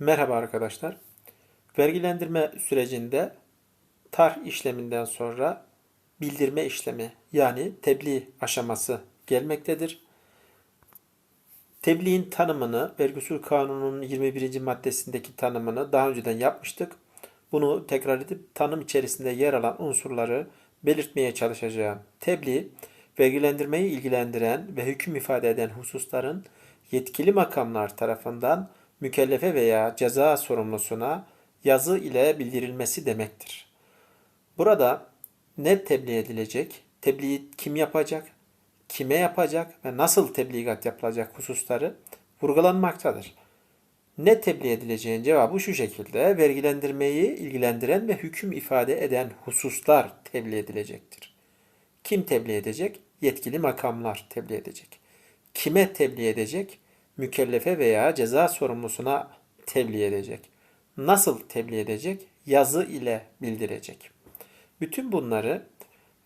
Merhaba arkadaşlar. Vergilendirme sürecinde tar işleminden sonra bildirme işlemi yani tebliğ aşaması gelmektedir. Tebliğin tanımını Vergi Usul Kanunu'nun 21. maddesindeki tanımını daha önceden yapmıştık. Bunu tekrar edip tanım içerisinde yer alan unsurları belirtmeye çalışacağım. Tebliğ, vergilendirmeyi ilgilendiren ve hüküm ifade eden hususların yetkili makamlar tarafından mükellefe veya ceza sorumlusuna yazı ile bildirilmesi demektir. Burada ne tebliğ edilecek, tebliğ kim yapacak, kime yapacak ve nasıl tebligat yapılacak hususları vurgulanmaktadır. Ne tebliğ edileceğin cevabı şu şekilde, vergilendirmeyi ilgilendiren ve hüküm ifade eden hususlar tebliğ edilecektir. Kim tebliğ edecek? Yetkili makamlar tebliğ edecek. Kime tebliğ edecek? Mükellefe veya ceza sorumlusuna tebliğ edecek. Nasıl tebliğ edecek? Yazı ile bildirecek. Bütün bunları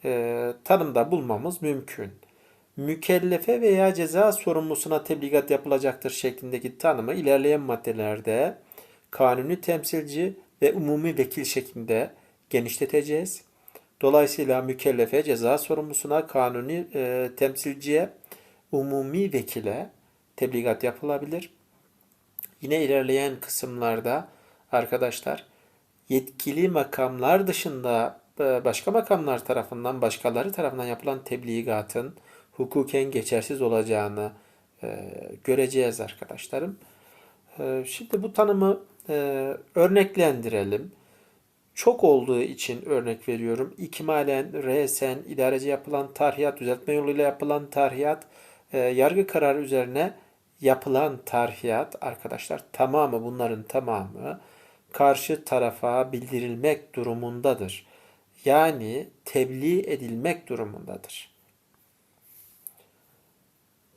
e, tanımda bulmamız mümkün. Mükellefe veya ceza sorumlusuna tebligat yapılacaktır şeklindeki tanımı ilerleyen maddelerde kanuni temsilci ve umumi vekil şeklinde genişleteceğiz. Dolayısıyla mükellefe, ceza sorumlusuna, kanuni e, temsilciye, umumi vekile tebligat yapılabilir. Yine ilerleyen kısımlarda arkadaşlar yetkili makamlar dışında e, başka makamlar tarafından, başkaları tarafından yapılan tebligatın hukuken geçersiz olacağını e, göreceğiz arkadaşlarım. E, şimdi bu tanımı örneklendirelim. Çok olduğu için örnek veriyorum. İkmalen, resen, idareci yapılan tarhiyat, düzeltme yoluyla yapılan tarhiyat, yargı kararı üzerine yapılan tarhiyat arkadaşlar tamamı bunların tamamı karşı tarafa bildirilmek durumundadır. Yani tebliğ edilmek durumundadır.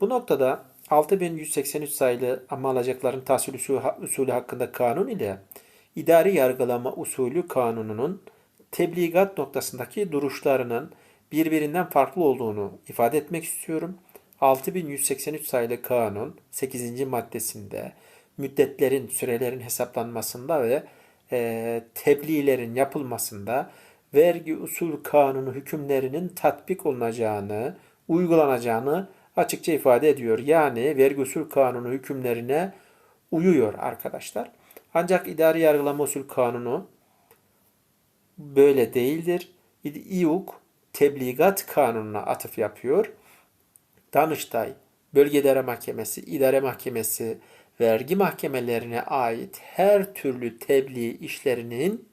Bu noktada 6183 sayılı ama alacakların tahsil usulü hakkında kanun ile idari yargılama usulü kanununun tebligat noktasındaki duruşlarının birbirinden farklı olduğunu ifade etmek istiyorum. 6183 sayılı kanun 8. maddesinde müddetlerin, sürelerin hesaplanmasında ve e, tebliğlerin yapılmasında vergi usul kanunu hükümlerinin tatbik olunacağını, uygulanacağını açıkça ifade ediyor. Yani vergi usul kanunu hükümlerine uyuyor arkadaşlar. Ancak idari yargılama usul kanunu böyle değildir. İUK tebligat kanununa atıf yapıyor. Danıştay, Bölge İdare Mahkemesi, İdare Mahkemesi, vergi mahkemelerine ait her türlü tebliğ işlerinin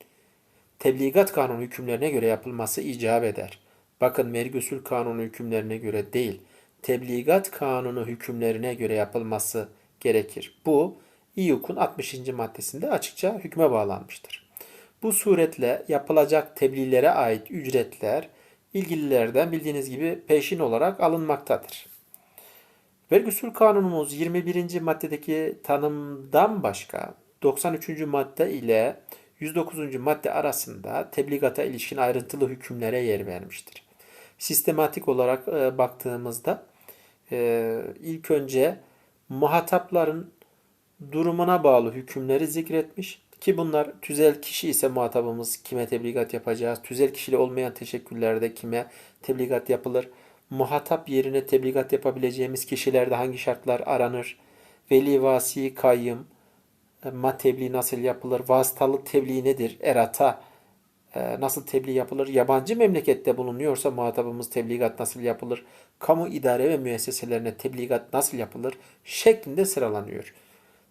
tebligat kanunu hükümlerine göre yapılması icap eder. Bakın vergi usul kanunu hükümlerine göre değil, tebligat kanunu hükümlerine göre yapılması gerekir. Bu İYUK'un 60. maddesinde açıkça hükme bağlanmıştır. Bu suretle yapılacak tebliğlere ait ücretler ilgililerden bildiğiniz gibi peşin olarak alınmaktadır. Vergi usul kanunumuz 21. maddedeki tanımdan başka 93. madde ile 109. madde arasında tebligata ilişkin ayrıntılı hükümlere yer vermiştir. Sistematik olarak e, baktığımızda e, ilk önce muhatapların durumuna bağlı hükümleri zikretmiş ki bunlar tüzel kişi ise muhatabımız kime tebligat yapacağız, tüzel kişili olmayan teşekkürlerde kime tebligat yapılır, muhatap yerine tebligat yapabileceğimiz kişilerde hangi şartlar aranır? Veli, vasi, kayyım, e, ma tebliğ nasıl yapılır? Vasıtalı tebliğ nedir? Erata e, nasıl tebliğ yapılır? Yabancı memlekette bulunuyorsa muhatabımız tebligat nasıl yapılır? Kamu idare ve müesseselerine tebligat nasıl yapılır? Şeklinde sıralanıyor.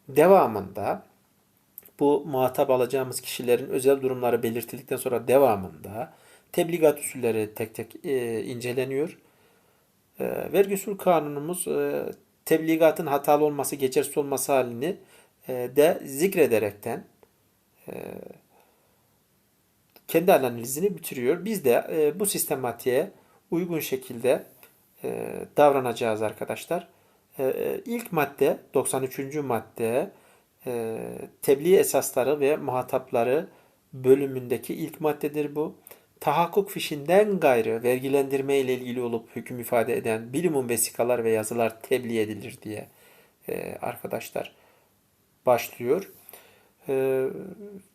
Devamında bu muhatap alacağımız kişilerin özel durumları belirtildikten sonra devamında tebligat usulleri tek tek e, inceleniyor. E, vergi usul kanunumuz e, tebligatın hatalı olması, geçersiz olması halini e, de zikrederekten e, kendi analizini bitiriyor. Biz de e, bu sistematiğe uygun şekilde davranacağız arkadaşlar. E ilk madde 93. madde e, tebliğ esasları ve muhatapları bölümündeki ilk maddedir bu tahakkuk fişinden gayrı vergilendirme ile ilgili olup hüküm ifade eden bilimum vesikalar ve yazılar tebliğ edilir diye e, arkadaşlar başlıyor. Ee,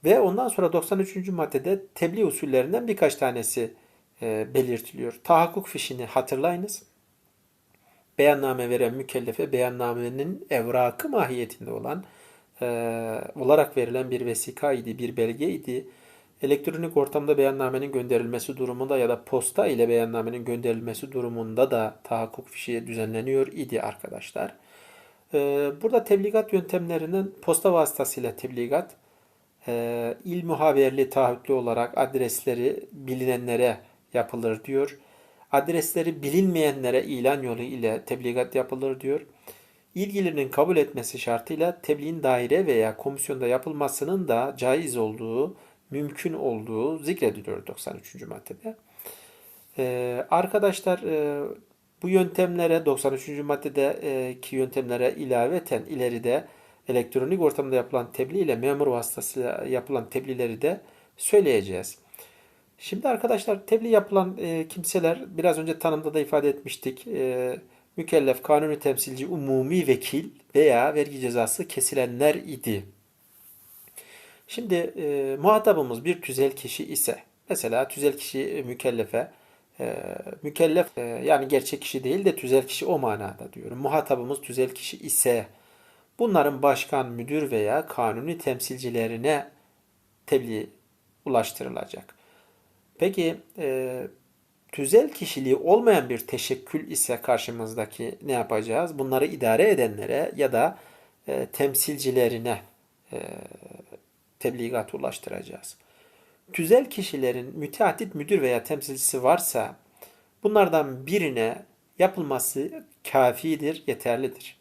ve ondan sonra 93. maddede tebliğ usullerinden birkaç tanesi e, belirtiliyor. Tahakkuk fişini hatırlayınız. Beyanname veren mükellefe beyannamenin evrakı mahiyetinde olan e, olarak verilen bir vesika idi, bir belge idi. Elektronik ortamda beyannamenin gönderilmesi durumunda ya da posta ile beyannamenin gönderilmesi durumunda da tahakkuk fişi düzenleniyor idi arkadaşlar. Ee, burada tebligat yöntemlerinin posta vasıtasıyla tebligat, e, il muhaberli taahhütlü olarak adresleri bilinenlere yapılır diyor. Adresleri bilinmeyenlere ilan yolu ile tebligat yapılır diyor. İlgilinin kabul etmesi şartıyla tebliğin daire veya komisyonda yapılmasının da caiz olduğu, mümkün olduğu zikrediliyor 93. maddede. Ee, arkadaşlar e, bu yöntemlere 93. maddedeki yöntemlere ilaveten ileride elektronik ortamda yapılan tebliğ ile memur vasıtasıyla yapılan tebliğleri de söyleyeceğiz. Şimdi arkadaşlar tebliğ yapılan e, kimseler biraz önce tanımda da ifade etmiştik. E, mükellef, kanuni temsilci, umumi vekil veya vergi cezası kesilenler idi. Şimdi e, muhatabımız bir tüzel kişi ise mesela tüzel kişi mükellefe e, mükellef e, yani gerçek kişi değil de tüzel kişi o manada diyorum. Muhatabımız tüzel kişi ise bunların başkan, müdür veya kanuni temsilcilerine tebliğ ulaştırılacak. Peki e, tüzel kişiliği olmayan bir teşekkül ise karşımızdaki ne yapacağız? Bunları idare edenlere ya da e, temsilcilerine e, tebligat ulaştıracağız. Tüzel kişilerin müteaddit müdür veya temsilcisi varsa bunlardan birine yapılması kafidir, yeterlidir.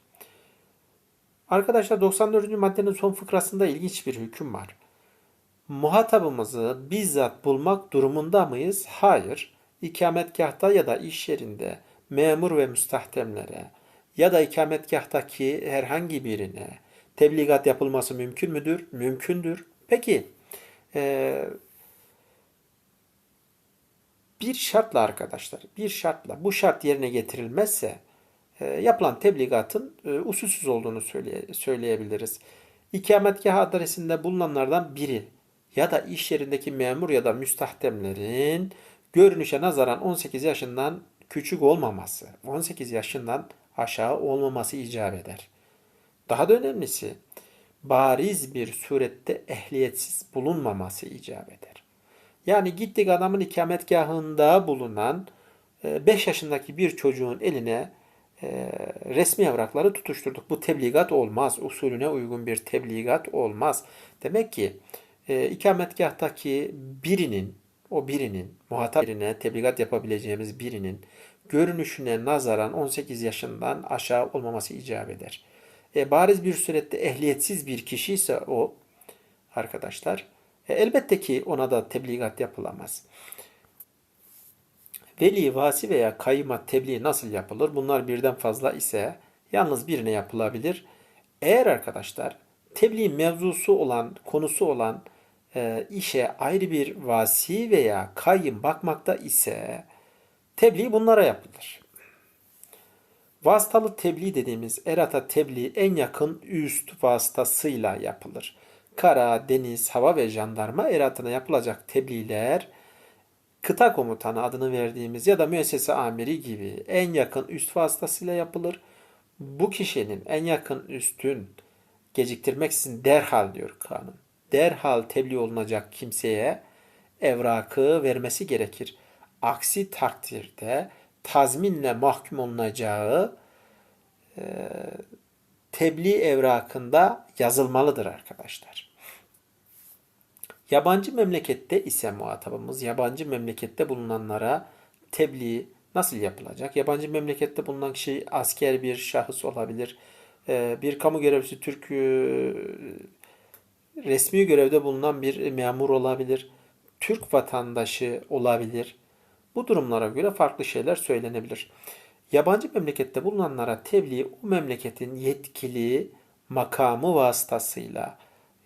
Arkadaşlar 94. maddenin son fıkrasında ilginç bir hüküm var. Muhatabımızı bizzat bulmak durumunda mıyız? Hayır. İkametgahta ya da iş yerinde memur ve müstahdemlere ya da ikametgahtaki herhangi birine tebligat yapılması mümkün müdür? Mümkündür. Peki e, bir şartla arkadaşlar, bir şartla bu şart yerine getirilmezse e, yapılan tebligatın e, usulsüz olduğunu söyleye, söyleyebiliriz. İkametgah adresinde bulunanlardan biri ya da iş yerindeki memur ya da müstahdemlerin görünüşe nazaran 18 yaşından küçük olmaması, 18 yaşından aşağı olmaması icap eder. Daha da önemlisi bariz bir surette ehliyetsiz bulunmaması icap eder. Yani gittik adamın ikametgahında bulunan 5 e, yaşındaki bir çocuğun eline e, resmi evrakları tutuşturduk. Bu tebligat olmaz. Usulüne uygun bir tebligat olmaz. Demek ki e, ikametgahtaki birinin, o birinin, muhatap birine tebligat yapabileceğimiz birinin görünüşüne nazaran 18 yaşından aşağı olmaması icap eder. E, bariz bir surette ehliyetsiz bir kişi ise o arkadaşlar e, elbette ki ona da tebligat yapılamaz. Veli, vasi veya kayıma tebliğ nasıl yapılır? Bunlar birden fazla ise yalnız birine yapılabilir. Eğer arkadaşlar tebliğ mevzusu olan, konusu olan e, işe ayrı bir vasi veya kayyım bakmakta ise tebliğ bunlara yapılır. Vasıtalı tebliğ dediğimiz erata tebliğ en yakın üst vasıtasıyla yapılır. Kara, deniz, hava ve jandarma eratına yapılacak tebliğler kıta komutanı adını verdiğimiz ya da müessese amiri gibi en yakın üst vasıtasıyla yapılır. Bu kişinin en yakın üstün geciktirmeksizin derhal diyor kanun derhal tebliğ olunacak kimseye evrakı vermesi gerekir. Aksi takdirde tazminle mahkum olunacağı e, tebliğ evrakında yazılmalıdır arkadaşlar. Yabancı memlekette ise muhatabımız yabancı memlekette bulunanlara tebliğ nasıl yapılacak? Yabancı memlekette bulunan kişi asker bir şahıs olabilir. E, bir kamu görevlisi Türk e, resmi görevde bulunan bir memur olabilir, Türk vatandaşı olabilir. Bu durumlara göre farklı şeyler söylenebilir. Yabancı memlekette bulunanlara tebliğ o memleketin yetkili makamı vasıtasıyla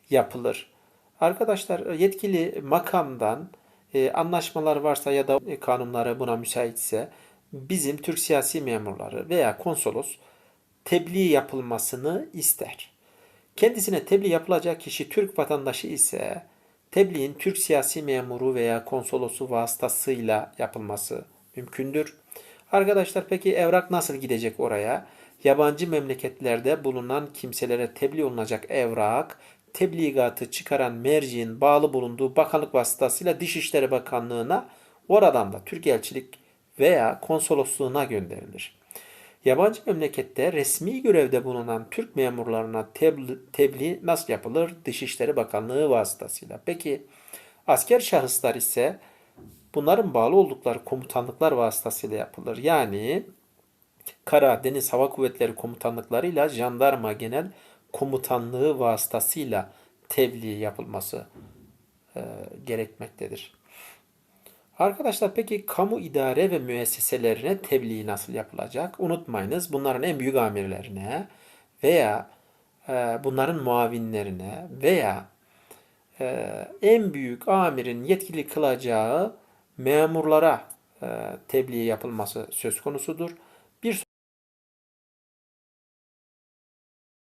yapılır. Arkadaşlar yetkili makamdan e, anlaşmalar varsa ya da kanunları buna müsaitse bizim Türk siyasi memurları veya konsolos tebliğ yapılmasını ister. Kendisine tebliğ yapılacak kişi Türk vatandaşı ise tebliğin Türk siyasi memuru veya konsolosu vasıtasıyla yapılması mümkündür. Arkadaşlar peki evrak nasıl gidecek oraya? Yabancı memleketlerde bulunan kimselere tebliğ olunacak evrak, tebligatı çıkaran merciğin bağlı bulunduğu bakanlık vasıtasıyla Dışişleri Bakanlığı'na oradan da Türk elçilik veya konsolosluğuna gönderilir. Yabancı memlekette resmi görevde bulunan Türk memurlarına tebliğ, tebliğ nasıl yapılır? Dışişleri Bakanlığı vasıtasıyla. Peki asker şahıslar ise bunların bağlı oldukları komutanlıklar vasıtasıyla yapılır. Yani Kara, Deniz Hava Kuvvetleri komutanlıklarıyla Jandarma Genel Komutanlığı vasıtasıyla tebliğ yapılması e, gerekmektedir. Arkadaşlar peki kamu idare ve müesseselerine tebliğ nasıl yapılacak? Unutmayınız bunların en büyük amirlerine veya e, bunların muavinlerine veya e, en büyük amirin yetkili kılacağı memurlara e, tebliğ yapılması söz konusudur.